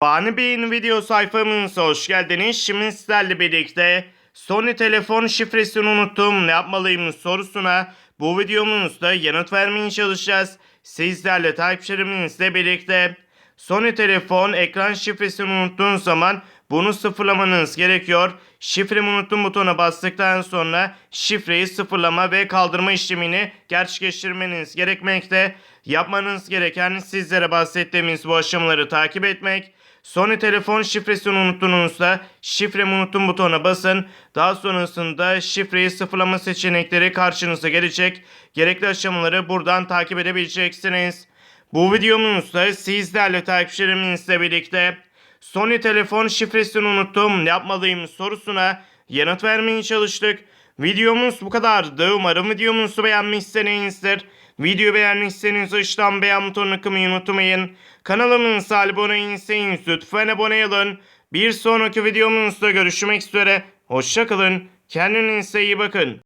Fani Bey'in video sayfamıza hoş geldiniz. Şimdi sizlerle birlikte Sony telefon şifresini unuttum ne yapmalıyım sorusuna bu videomuzda yanıt vermeye çalışacağız. Sizlerle takipçilerimizle birlikte Sony telefon ekran şifresini unuttuğun zaman bunu sıfırlamanız gerekiyor. Şifremi unuttum butona bastıktan sonra şifreyi sıfırlama ve kaldırma işlemini gerçekleştirmeniz gerekmekte. Yapmanız gereken sizlere bahsettiğimiz bu aşamaları takip etmek. Sony telefon şifresini unuttuğunuzda şifremi unuttum butona basın. Daha sonrasında şifreyi sıfırlama seçenekleri karşınıza gelecek. Gerekli aşamaları buradan takip edebileceksiniz. Bu videomuzda sizlerle takipçilerimizle birlikte Sony telefon şifresini unuttum ne yapmalıyım sorusuna yanıt vermeye çalıştık. Videomuz bu kadardı. Umarım videomuzu beğenmişsinizdir. Video beğenmişseniz aşağıdan beğen butonuna kılmayı unutmayın. Kanalımıza abone değilseniz lütfen abone olun. Bir sonraki videomuzda görüşmek üzere. Hoşçakalın. Kendinize iyi bakın.